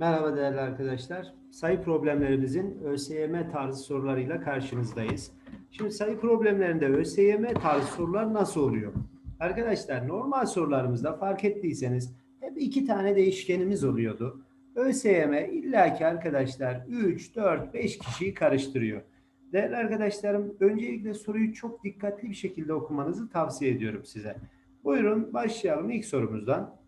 Merhaba değerli arkadaşlar. Sayı problemlerimizin ÖSYM tarzı sorularıyla karşınızdayız. Şimdi sayı problemlerinde ÖSYM tarzı sorular nasıl oluyor? Arkadaşlar normal sorularımızda fark ettiyseniz hep iki tane değişkenimiz oluyordu. ÖSYM illaki arkadaşlar 3, 4, 5 kişiyi karıştırıyor. Değerli arkadaşlarım öncelikle soruyu çok dikkatli bir şekilde okumanızı tavsiye ediyorum size. Buyurun başlayalım ilk sorumuzdan.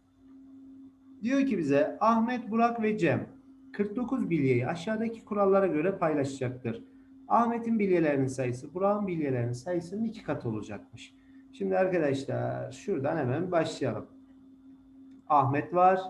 Diyor ki bize Ahmet, Burak ve Cem 49 bilyeyi aşağıdaki kurallara göre paylaşacaktır. Ahmet'in bilyelerinin sayısı Burak'ın bilyelerinin sayısının iki katı olacakmış. Şimdi arkadaşlar şuradan hemen başlayalım. Ahmet var,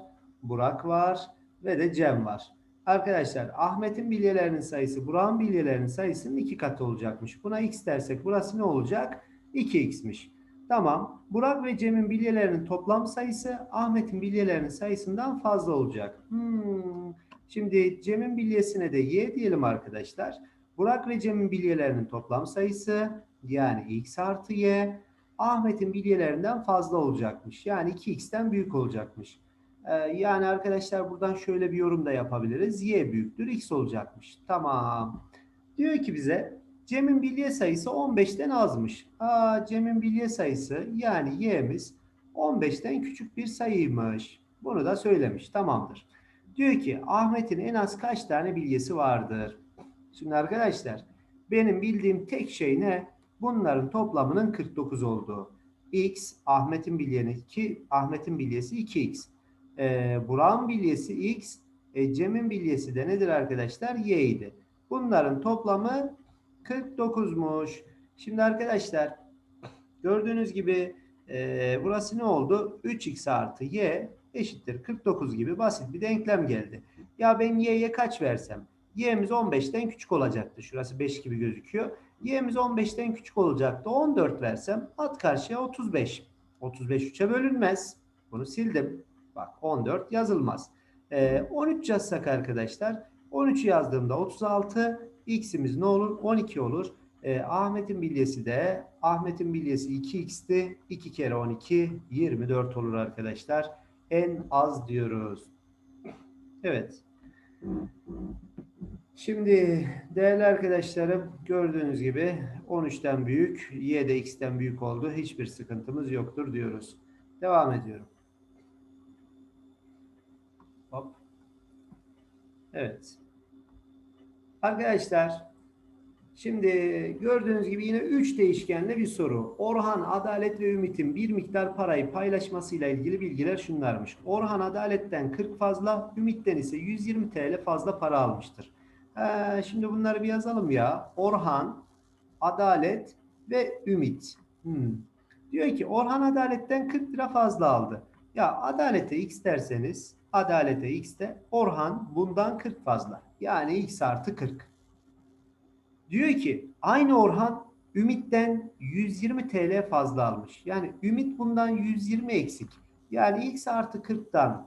Burak var ve de Cem var. Arkadaşlar Ahmet'in bilyelerinin sayısı Burak'ın bilyelerinin sayısının iki katı olacakmış. Buna x dersek burası ne olacak? 2x'miş. Tamam. Burak ve Cem'in bilyelerinin toplam sayısı Ahmet'in bilyelerinin sayısından fazla olacak. Hmm. Şimdi Cem'in bilyesine de y diyelim arkadaşlar. Burak ve Cem'in bilyelerinin toplam sayısı yani x artı y Ahmet'in bilyelerinden fazla olacakmış. Yani 2x'ten büyük olacakmış. Ee, yani arkadaşlar buradan şöyle bir yorum da yapabiliriz. y büyüktür x olacakmış. Tamam. Diyor ki bize Cem'in bilye sayısı 15'ten azmış. Aa, Cem'in bilye sayısı yani y'miz 15'ten küçük bir sayıymış. Bunu da söylemiş. Tamamdır. Diyor ki Ahmet'in en az kaç tane bilyesi vardır? Şimdi arkadaşlar benim bildiğim tek şey ne? Bunların toplamının 49 olduğu. X Ahmet'in bilyeni 2, Ahmet'in bilyesi 2x. Ee, Burak'ın bilyesi x, e, Cem'in bilyesi de nedir arkadaşlar? Y idi. Bunların toplamı 49'muş. Şimdi arkadaşlar gördüğünüz gibi e, burası ne oldu? 3x artı y eşittir 49 gibi basit bir denklem geldi. Ya ben y'ye kaç versem? y'miz 15'ten küçük olacaktı. Şurası 5 gibi gözüküyor. y'miz 15'ten küçük olacaktı. 14 versem at karşıya 35. 35 3'e bölünmez. Bunu sildim. Bak 14 yazılmaz. E, 13 yazsak arkadaşlar 13 yazdığımda 36 x'imiz ne olur? 12 olur. E, Ahmet'in bilyesi de Ahmet'in bilyesi 2x'ti. 2 kere 12 24 olur arkadaşlar. En az diyoruz. Evet. Şimdi değerli arkadaşlarım gördüğünüz gibi 13'ten büyük, y de x'ten büyük oldu. Hiçbir sıkıntımız yoktur diyoruz. Devam ediyorum. Hop. Evet. Arkadaşlar şimdi gördüğünüz gibi yine 3 değişkenli bir soru. Orhan, Adalet ve Ümit'in bir miktar parayı paylaşmasıyla ilgili bilgiler şunlarmış. Orhan Adalet'ten 40 fazla, Ümit'ten ise 120 TL fazla para almıştır. Ee, şimdi bunları bir yazalım ya. Orhan, Adalet ve Ümit. Hmm. Diyor ki Orhan Adalet'ten 40 lira fazla aldı. Ya Adalete x derseniz Adalete x'te Orhan bundan 40 fazla. Yani x artı 40. Diyor ki aynı Orhan Ümit'ten 120 TL fazla almış. Yani Ümit bundan 120 eksik. Yani x artı 40'tan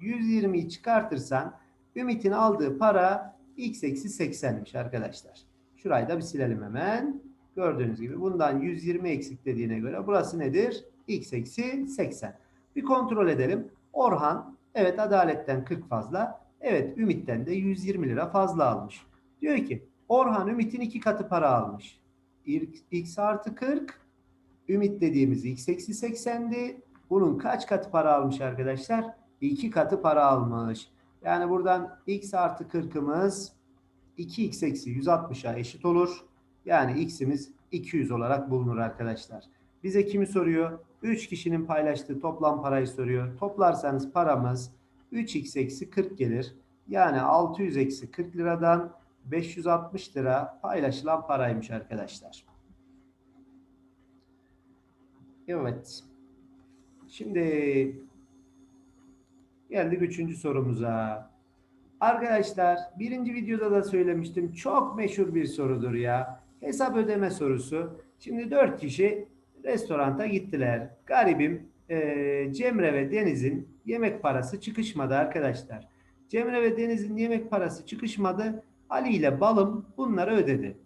120'yi çıkartırsan Ümit'in aldığı para x eksi 80'miş arkadaşlar. Şurayı da bir silelim hemen. Gördüğünüz gibi bundan 120 eksik dediğine göre burası nedir? x eksi 80. Bir kontrol edelim. Orhan evet adaletten 40 fazla. Evet Ümit'ten de 120 lira fazla almış. Diyor ki Orhan Ümit'in iki katı para almış. X artı 40 Ümit dediğimiz x eksi 80'di. Bunun kaç katı para almış arkadaşlar? İki katı para almış. Yani buradan x artı 40'ımız 2x eksi 160'a eşit olur. Yani x'imiz 200 olarak bulunur arkadaşlar. Bize kimi soruyor? 3 kişinin paylaştığı toplam parayı soruyor. Toplarsanız paramız 3x eksi 40 gelir. Yani 600 eksi 40 liradan 560 lira paylaşılan paraymış arkadaşlar. Evet. Şimdi geldik üçüncü sorumuza. Arkadaşlar birinci videoda da söylemiştim. Çok meşhur bir sorudur ya. Hesap ödeme sorusu. Şimdi dört kişi restoranta gittiler. Garibim e, Cemre ve Deniz'in yemek parası çıkışmadı arkadaşlar. Cemre ve Deniz'in yemek parası çıkışmadı. Ali ile Balım bunları ödedi.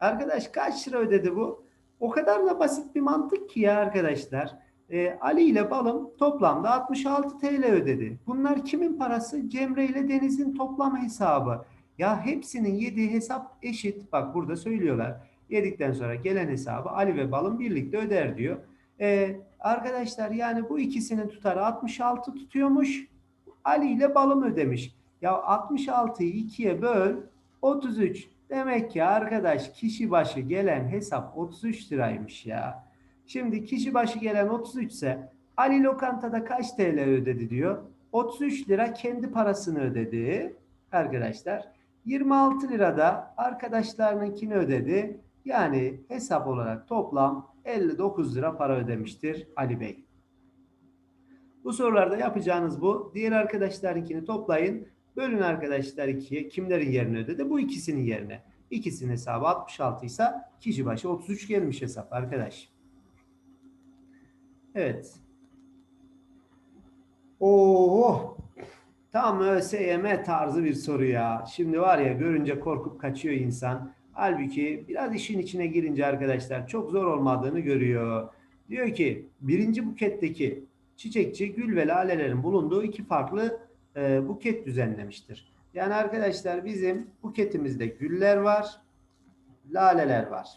Arkadaş kaç lira ödedi bu? O kadar da basit bir mantık ki ya arkadaşlar. E, Ali ile Balım toplamda 66 TL ödedi. Bunlar kimin parası? Cemre ile Deniz'in toplam hesabı. Ya hepsinin yediği hesap eşit. Bak burada söylüyorlar. Yedikten sonra gelen hesabı Ali ve Balım birlikte öder diyor. E, arkadaşlar yani bu ikisinin tutarı 66 tutuyormuş. Ali ile Balım ödemiş. Ya 66'yı 2'ye böl 33. Demek ki arkadaş kişi başı gelen hesap 33 liraymış ya. Şimdi kişi başı gelen 33 ise Ali lokantada kaç TL ödedi diyor. 33 lira kendi parasını ödedi arkadaşlar. 26 lira da arkadaşlarınınkini ödedi. Yani hesap olarak toplam 59 lira para ödemiştir Ali Bey. Bu sorularda yapacağınız bu. Diğer arkadaşlarınkini toplayın. Bölün arkadaşlar ikiye. Kimlerin yerine ödedi? Bu ikisinin yerine. İkisinin hesabı 66 ise kişi başı 33 gelmiş hesap arkadaş. Evet. Oo, tam ÖSYM tarzı bir soru ya. Şimdi var ya görünce korkup kaçıyor insan. Halbuki biraz işin içine girince arkadaşlar çok zor olmadığını görüyor. Diyor ki birinci buketteki çiçekçi gül ve lalelerin bulunduğu iki farklı e, buket düzenlemiştir. Yani arkadaşlar bizim buketimizde güller var, laleler var.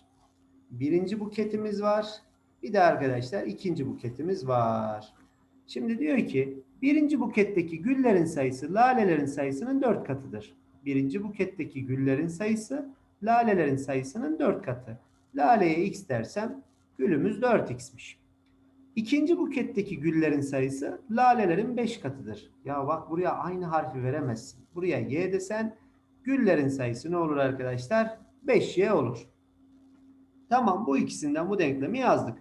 Birinci buketimiz var. Bir de arkadaşlar ikinci buketimiz var. Şimdi diyor ki birinci buketteki güllerin sayısı lalelerin sayısının dört katıdır. Birinci buketteki güllerin sayısı lalelerin sayısının dört katı. Laleye x dersem gülümüz 4x'miş. İkinci buketteki güllerin sayısı lalelerin 5 katıdır. Ya bak buraya aynı harfi veremezsin. Buraya y desen güllerin sayısı ne olur arkadaşlar? 5y olur. Tamam bu ikisinden bu denklemi yazdık.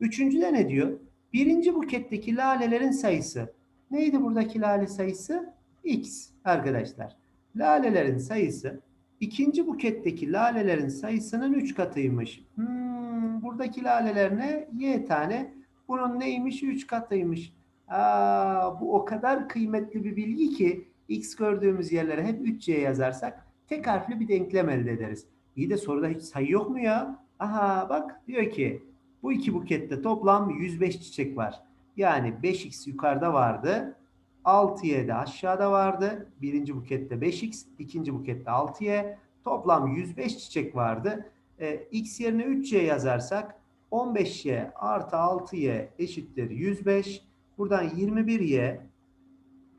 Üçüncüde ne diyor? Birinci buketteki lalelerin sayısı. Neydi buradaki lale sayısı? X arkadaşlar. Lalelerin sayısı ikinci buketteki lalelerin sayısının 3 katıymış. Hmm, buradaki laleler ne? Y tane. Bunun neymiş? 3 katıymış. Aa, bu o kadar kıymetli bir bilgi ki X gördüğümüz yerlere hep 3C yazarsak tek harfli bir denklem elde ederiz. İyi de soruda hiç sayı yok mu ya? Aha bak diyor ki bu iki bukette toplam 105 çiçek var. Yani 5x yukarıda vardı. 6y de aşağıda vardı. Birinci bukette 5x, ikinci bukette 6y. Toplam 105 çiçek vardı. E, x yerine 3y yazarsak 15y artı 6y eşittir 105. Buradan 21y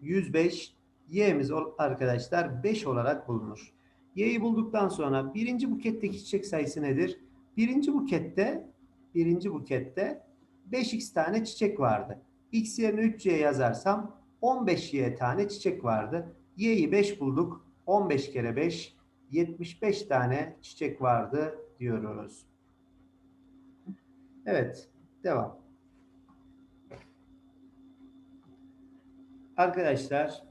105 y'miz arkadaşlar 5 olarak bulunur. Y'yi bulduktan sonra birinci buketteki çiçek sayısı nedir? Birinci bukette birinci bukette 5x tane çiçek vardı. X yerine 3y yazarsam 15y tane çiçek vardı. Y'yi 5 bulduk. 15 kere 5 75 tane çiçek vardı diyoruz. Evet, devam. Arkadaşlar,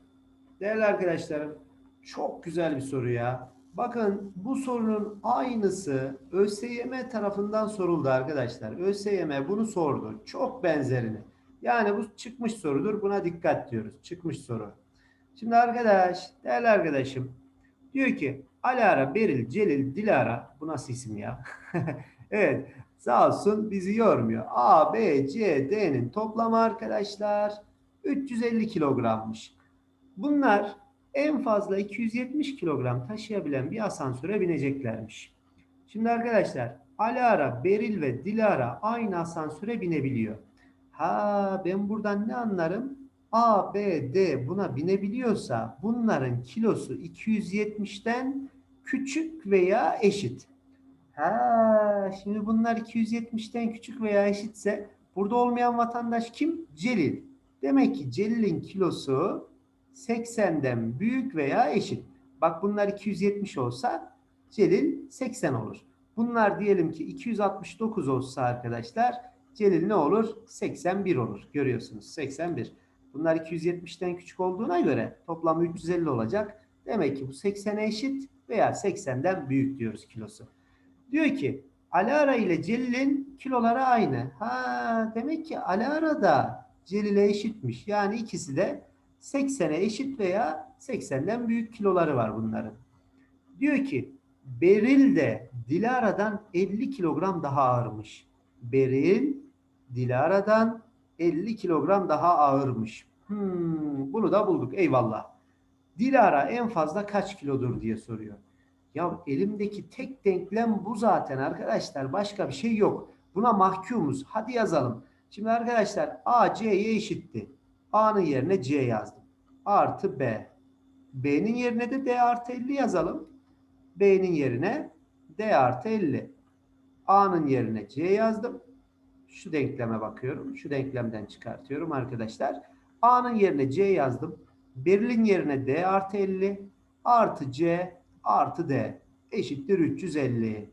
değerli arkadaşlarım, çok güzel bir soru ya. Bakın bu sorunun aynısı ÖSYM tarafından soruldu arkadaşlar. ÖSYM bunu sordu. Çok benzerini. Yani bu çıkmış sorudur. Buna dikkat diyoruz. Çıkmış soru. Şimdi arkadaş, değerli arkadaşım diyor ki Alara, Beril, Celil, Dilara bu nasıl isim ya? evet sağ olsun bizi yormuyor. A, B, C, D'nin toplamı arkadaşlar 350 kilogrammış. Bunlar en fazla 270 kilogram taşıyabilen bir asansöre bineceklermiş. Şimdi arkadaşlar Alara, Beril ve Dilara aynı asansöre binebiliyor. Ha ben buradan ne anlarım? A, B, D buna binebiliyorsa bunların kilosu 270'ten küçük veya eşit. Ha şimdi bunlar 270'ten küçük veya eşitse burada olmayan vatandaş kim? Celil. Demek ki Celil'in kilosu 80'den büyük veya eşit. Bak bunlar 270 olsa Celil 80 olur. Bunlar diyelim ki 269 olsa arkadaşlar Celil ne olur? 81 olur. Görüyorsunuz 81. Bunlar 270'ten küçük olduğuna göre toplam 350 olacak. Demek ki bu 80'e eşit veya 80'den büyük diyoruz kilosu. Diyor ki Alara ile Celil'in kiloları aynı. Ha demek ki Alara da Celil'e eşitmiş. Yani ikisi de 80'e eşit veya 80'den büyük kiloları var bunların. Diyor ki Beril de Dilara'dan 50 kilogram daha ağırmış. Beril Dilara'dan 50 kilogram daha ağırmış. Hmm, bunu da bulduk. Eyvallah. Dilara en fazla kaç kilodur diye soruyor. Ya elimdeki tek denklem bu zaten arkadaşlar. Başka bir şey yok. Buna mahkumuz. Hadi yazalım. Şimdi arkadaşlar A C'ye eşitti. A'nın yerine C yazdım. Artı B. B'nin yerine de D artı 50 yazalım. B'nin yerine D artı 50. A'nın yerine C yazdım. Şu denkleme bakıyorum. Şu denklemden çıkartıyorum arkadaşlar. A'nın yerine C yazdım. Beril'in yerine D artı 50 artı C artı D eşittir 350.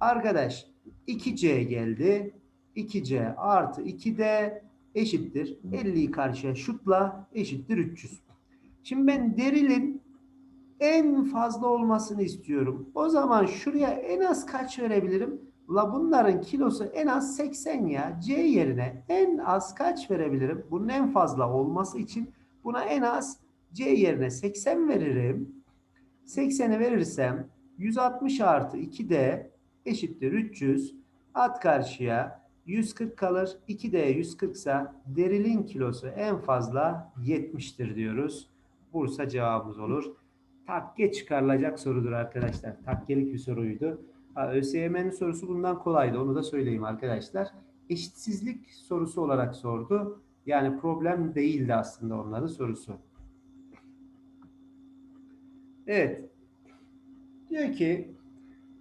Arkadaş 2C geldi. 2C artı 2D eşittir. 50'yi karşıya şutla eşittir 300. Şimdi ben Deril'in en fazla olmasını istiyorum. O zaman şuraya en az kaç verebilirim? La bunların kilosu en az 80 ya. C yerine en az kaç verebilirim? Bunun en fazla olması için buna en az C yerine 80 veririm. 80'i verirsem 160 artı 2D eşittir 300. At karşıya 140 kalır. 2D 140 ise derilin kilosu en fazla 70'tir diyoruz. Bursa cevabımız olur. Takke çıkarılacak sorudur arkadaşlar. Takkelik bir soruydu. ÖSYM'nin sorusu bundan kolaydı. Onu da söyleyeyim arkadaşlar. Eşitsizlik sorusu olarak sordu. Yani problem değildi aslında onların sorusu. Evet. Diyor ki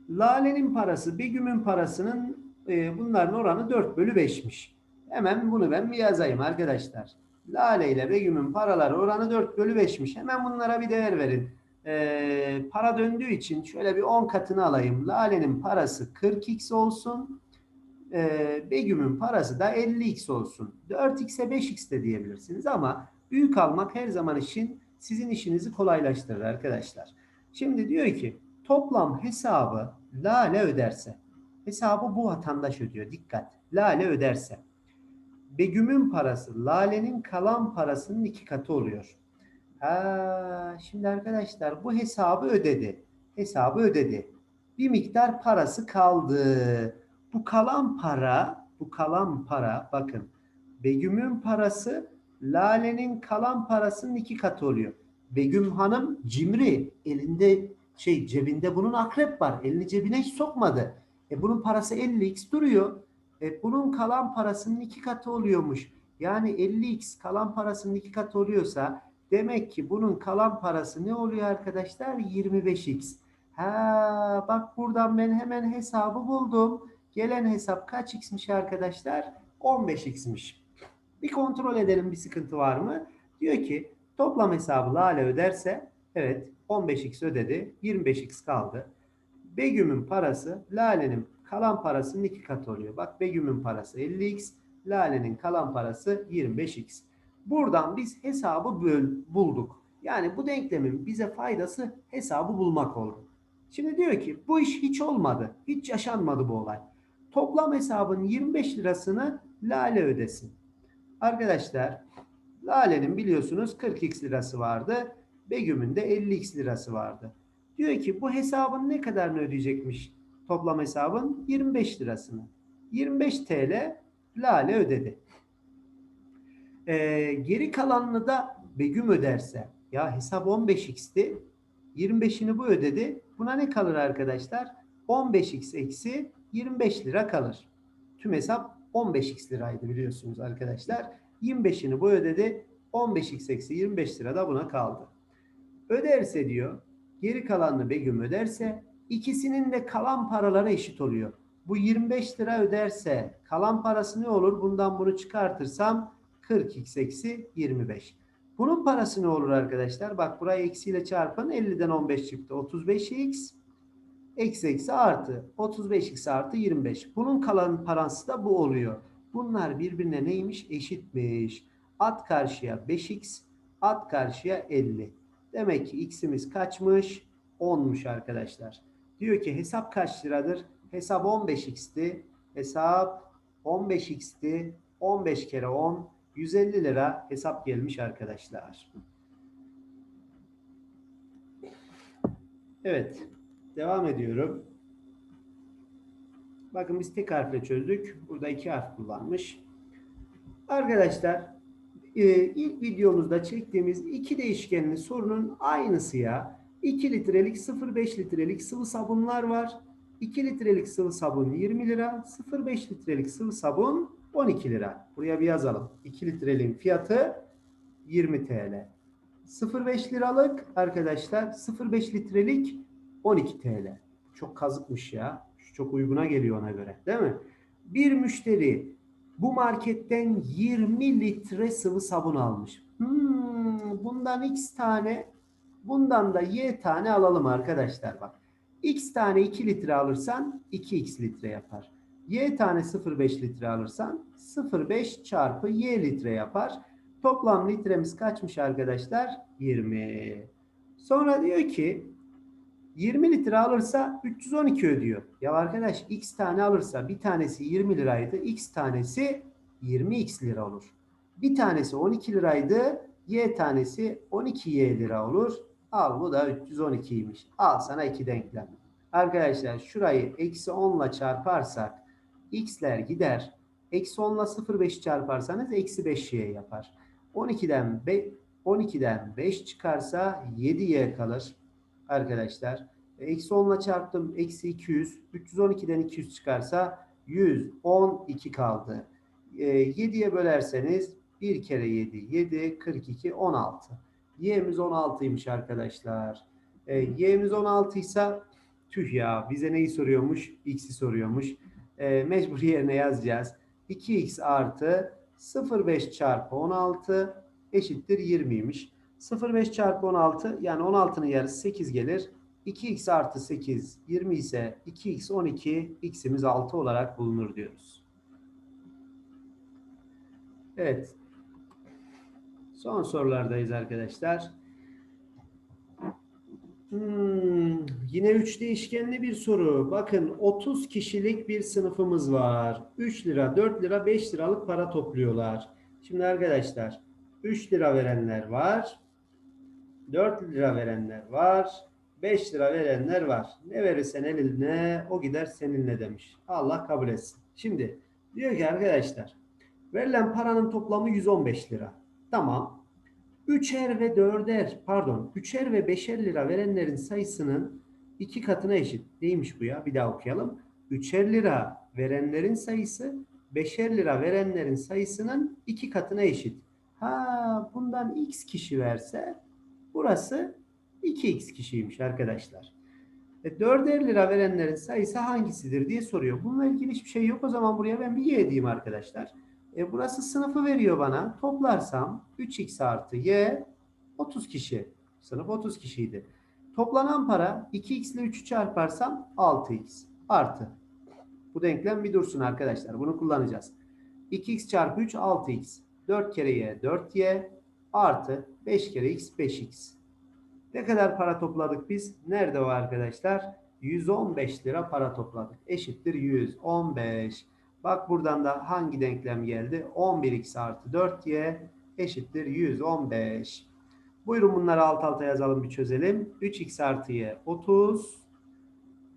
Lale'nin parası Begüm'ün parasının e, bunların oranı 4 bölü 5'miş. Hemen bunu ben bir yazayım arkadaşlar. Lale ile Begüm'ün paraları oranı 4 bölü 5'miş. Hemen bunlara bir değer verin. E, para döndüğü için şöyle bir 10 katını alayım. Lale'nin parası 40x olsun. E, Begüm'ün parası da 50x olsun. 4x'e 5x de diyebilirsiniz ama büyük almak her zaman için sizin işinizi kolaylaştırır arkadaşlar. Şimdi diyor ki toplam hesabı Lale öderse hesabı bu vatandaş ödüyor. Dikkat. Lale öderse Begüm'ün parası Lale'nin kalan parasının iki katı oluyor. Ha, şimdi arkadaşlar bu hesabı ödedi. Hesabı ödedi. Bir miktar parası kaldı. Bu kalan para, bu kalan para bakın Begüm'ün parası Lale'nin kalan parasının iki katı oluyor. Begüm Hanım cimri. Elinde şey cebinde bunun akrep var. Elini cebine hiç sokmadı. E bunun parası 50x duruyor. E bunun kalan parasının iki katı oluyormuş. Yani 50x kalan parasının iki katı oluyorsa demek ki bunun kalan parası ne oluyor arkadaşlar? 25x. Ha bak buradan ben hemen hesabı buldum. Gelen hesap kaç x'miş arkadaşlar? 15x'miş. Bir kontrol edelim bir sıkıntı var mı? Diyor ki toplam hesabı Lale öderse evet 15x ödedi 25x kaldı. Begüm'ün parası Lale'nin kalan parasının iki katı oluyor. Bak Begüm'ün parası 50x Lale'nin kalan parası 25x. Buradan biz hesabı bulduk. Yani bu denklemin bize faydası hesabı bulmak oldu. Şimdi diyor ki bu iş hiç olmadı. Hiç yaşanmadı bu olay. Toplam hesabın 25 lirasını Lale ödesin. Arkadaşlar Lale'nin biliyorsunuz 40x lirası vardı. Begüm'ün de 50x lirası vardı. Diyor ki bu hesabın ne kadarını ödeyecekmiş toplam hesabın? 25 lirasını. 25 TL Lale ödedi. Ee, geri kalanını da Begüm öderse ya hesap 15x'ti. 25'ini bu ödedi. Buna ne kalır arkadaşlar? 15x eksi 25 lira kalır. Tüm hesap 15x liraydı biliyorsunuz arkadaşlar. 25'ini bu ödedi. 15x eksi 25 lira da buna kaldı. Öderse diyor geri kalanını Begüm öderse ikisinin de kalan paraları eşit oluyor. Bu 25 lira öderse kalan parası ne olur? Bundan bunu çıkartırsam 40x eksi 25. Bunun parası ne olur arkadaşlar? Bak burayı eksiyle çarpın. 50'den 15 çıktı. 35x eksi eksi artı 35x artı 25. Bunun kalan parası da bu oluyor. Bunlar birbirine neymiş? Eşitmiş. At karşıya 5x, at karşıya 50. Demek ki x'imiz kaçmış? 10'muş arkadaşlar. Diyor ki hesap kaç liradır? Hesap 15x'ti. Hesap 15x'ti. 15 kere 10 150 lira hesap gelmiş arkadaşlar. Evet. Devam ediyorum. Bakın biz tek harfle çözdük. Burada iki harf kullanmış. arkadaşlar e, ilk videomuzda çektiğimiz iki değişkenli sorunun aynısı ya. 2 litrelik 0,5 litrelik sıvı sabunlar var. 2 litrelik sıvı sabun 20 lira. 0,5 litrelik sıvı sabun 12 lira. Buraya bir yazalım. 2 litreliğin fiyatı 20 TL. 0,5 liralık arkadaşlar 0,5 litrelik 12 TL. Çok kazıkmış ya. Şu çok uyguna geliyor ona göre. Değil mi? Bir müşteri bu marketten 20 litre sıvı sabun almış. Hmm, bundan x tane bundan da y tane alalım arkadaşlar bak. x tane 2 litre alırsan 2x litre yapar. Y tane 0,5 litre alırsan 0,5 çarpı y litre yapar. Toplam litremiz kaçmış arkadaşlar? 20. Sonra diyor ki 20 litre alırsa 312 ödüyor. Ya arkadaş x tane alırsa bir tanesi 20 liraydı. x tanesi 20x lira olur. Bir tanesi 12 liraydı. y tanesi 12y lira olur. Al bu da 312'ymiş. Al sana iki denklem. Arkadaşlar şurayı eksi 10 ile çarparsak x'ler gider. Eksi 10 ile 0,5 çarparsanız eksi 5y yapar. 12'den 5, 12'den 5 çıkarsa 7y kalır arkadaşlar. Eksi 10 ile çarptım. Eksi 200. 312'den 200 çıkarsa 112 kaldı. E, 7'ye bölerseniz 1 kere 7. 7, 42, 16. Y'miz 16'ymış arkadaşlar. E, Y'miz 16 ise tüh ya bize neyi soruyormuş? X'i soruyormuş. E, mecbur yerine yazacağız. 2x artı 0,5 çarpı 16 eşittir 20'ymiş. 0,5 çarpı 16 yani 16'nın yarısı 8 gelir. 2x artı 8 20 ise 2x 12 x'imiz 6 olarak bulunur diyoruz. Evet. Son sorulardayız arkadaşlar. Hmm, yine 3 değişkenli bir soru. Bakın 30 kişilik bir sınıfımız var. 3 lira, 4 lira, 5 liralık para topluyorlar. Şimdi arkadaşlar 3 lira verenler var. 4 lira verenler var. 5 lira verenler var. Ne verirsen eline o gider seninle demiş. Allah kabul etsin. Şimdi diyor ki arkadaşlar verilen paranın toplamı 115 lira. Tamam. 3'er ve 4'er pardon 3'er ve 5'er lira verenlerin sayısının iki katına eşit. Neymiş bu ya? Bir daha okuyalım. 3'er lira verenlerin sayısı 5'er lira verenlerin sayısının iki katına eşit. Ha bundan x kişi verse burası 2x kişiymiş arkadaşlar. E, 4'er lira verenlerin sayısı hangisidir diye soruyor. Bununla ilgili hiçbir şey yok. O zaman buraya ben bir y diyeyim arkadaşlar. E, burası sınıfı veriyor bana. Toplarsam 3x artı y 30 kişi. Sınıf 30 kişiydi. Toplanan para 2x ile 3'ü çarparsam 6x artı. Bu denklem bir dursun arkadaşlar. Bunu kullanacağız. 2x çarpı 3 6x. 4 kere y 4y artı 5 kere x 5x. Ne kadar para topladık biz? Nerede o arkadaşlar? 115 lira para topladık. Eşittir 115. Bak buradan da hangi denklem geldi? 11x artı 4y eşittir 115. Buyurun bunları alt alta yazalım bir çözelim. 3x artı y 30.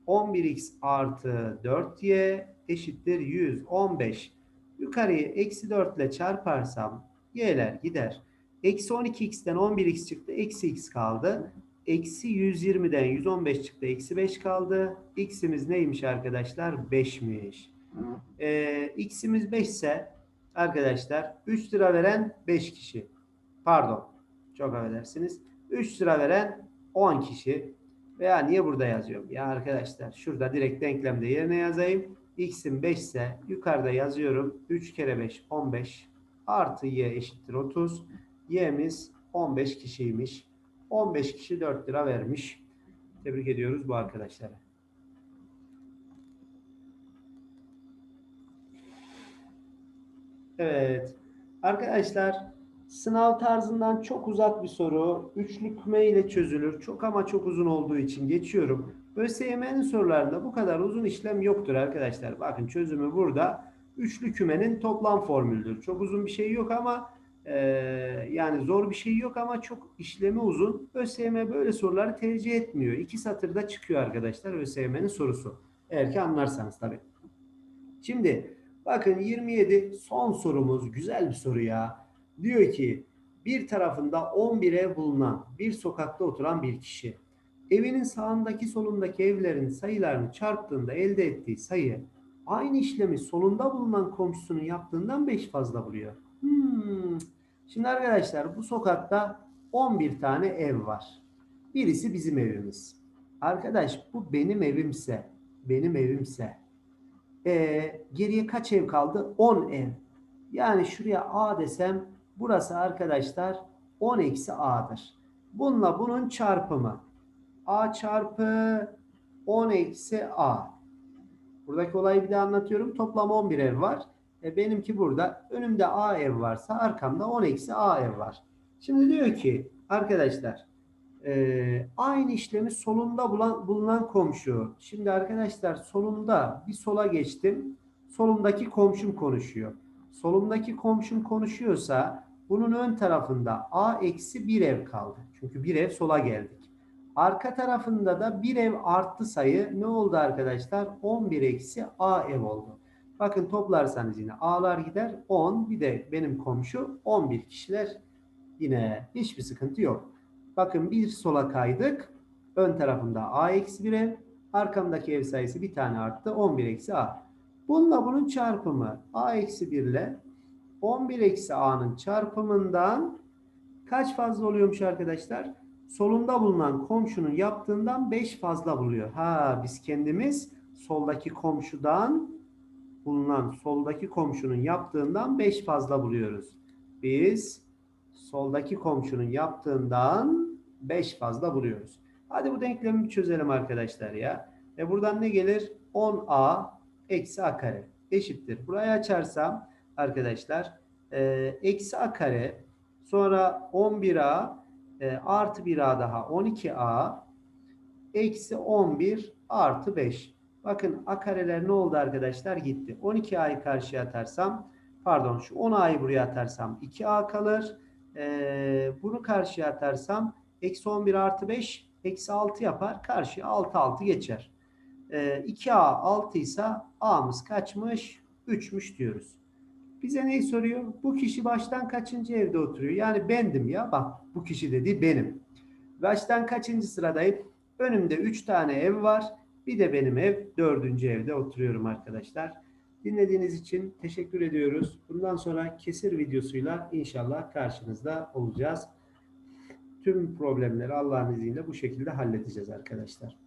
11x artı 4y eşittir 115. Yukarıyı eksi 4 ile çarparsam y'ler gider. Eksi 12x'ten 11x çıktı. Eksi x kaldı. Eksi 120'den 115 çıktı. Eksi 5 kaldı. X'imiz neymiş arkadaşlar? 5'miş. Ee, X'imiz 5 ise arkadaşlar 3 lira veren 5 kişi. Pardon. Çok affedersiniz. 3 lira veren 10 kişi. Veya niye burada yazıyorum? Ya arkadaşlar şurada direkt denklemde yerine yazayım. X'im 5 ise yukarıda yazıyorum. 3 kere 5 15 artı y eşittir 30. Y'miz 15 kişiymiş. 15 kişi 4 lira vermiş. Tebrik ediyoruz bu arkadaşlara. Evet. Arkadaşlar sınav tarzından çok uzak bir soru. Üçlü küme ile çözülür. Çok ama çok uzun olduğu için geçiyorum. ÖSYM'nin sorularında bu kadar uzun işlem yoktur arkadaşlar. Bakın çözümü burada. Üçlü kümenin toplam formülüdür. Çok uzun bir şey yok ama e, yani zor bir şey yok ama çok işlemi uzun. ÖSYM böyle soruları tercih etmiyor. İki satırda çıkıyor arkadaşlar ÖSYM'nin sorusu. Eğer ki anlarsanız tabii. Şimdi Bakın 27 son sorumuz güzel bir soru ya. Diyor ki bir tarafında 11 ev bulunan bir sokakta oturan bir kişi evinin sağındaki solundaki evlerin sayılarını çarptığında elde ettiği sayı aynı işlemi solunda bulunan komşusunun yaptığından 5 fazla buluyor. Hmm. Şimdi arkadaşlar bu sokakta 11 tane ev var. Birisi bizim evimiz. Arkadaş bu benim evimse, benim evimse ee, geriye kaç ev kaldı? 10 ev. Yani şuraya A desem burası arkadaşlar 10 eksi A'dır. Bununla bunun çarpımı. A çarpı 10 eksi A. Buradaki olayı bir daha anlatıyorum. Toplam 11 ev var. E benimki burada. Önümde A ev varsa arkamda 10 eksi A ev var. Şimdi diyor ki arkadaşlar e, aynı işlemi solunda bulan, bulunan komşu. Şimdi arkadaşlar solunda bir sola geçtim. Solumdaki komşum konuşuyor. Solumdaki komşum konuşuyorsa bunun ön tarafında A eksi bir ev kaldı. Çünkü bir ev sola geldik. Arka tarafında da bir ev arttı sayı ne oldu arkadaşlar? 11 eksi A ev oldu. Bakın toplarsanız yine A'lar gider 10 bir de benim komşu 11 kişiler yine hiçbir sıkıntı yok. Bakın bir sola kaydık. Ön tarafında A eksi bir ev. Arkamdaki ev sayısı bir tane arttı. 11 eksi A. Bununla bunun çarpımı A eksi 1 ile 11 eksi A'nın çarpımından kaç fazla oluyormuş arkadaşlar? Solunda bulunan komşunun yaptığından 5 fazla buluyor. Ha biz kendimiz soldaki komşudan bulunan soldaki komşunun yaptığından 5 fazla buluyoruz. Biz soldaki komşunun yaptığından 5 fazla buluyoruz. Hadi bu denklemi çözelim arkadaşlar ya. E buradan ne gelir? 10a eksi a kare eşittir. Burayı açarsam arkadaşlar e, eksi a kare sonra 11a e, artı 1a daha 12a eksi 11 artı 5. Bakın a kareler ne oldu arkadaşlar? Gitti. 12a'yı karşıya atarsam pardon şu 10a'yı buraya atarsam 2a kalır. Ee, bunu karşıya atarsam eksi 11 artı 5 eksi 6 yapar. Karşıya 6 6 geçer. Ee, 2a 6 ise a'mız kaçmış? 3'müş diyoruz. Bize neyi soruyor? Bu kişi baştan kaçıncı evde oturuyor? Yani bendim ya. Bak bu kişi dedi benim. Baştan kaçıncı sıradayım? Önümde 3 tane ev var. Bir de benim ev dördüncü evde oturuyorum arkadaşlar. Dinlediğiniz için teşekkür ediyoruz. Bundan sonra kesir videosuyla inşallah karşınızda olacağız. Tüm problemleri Allah'ın izniyle bu şekilde halledeceğiz arkadaşlar.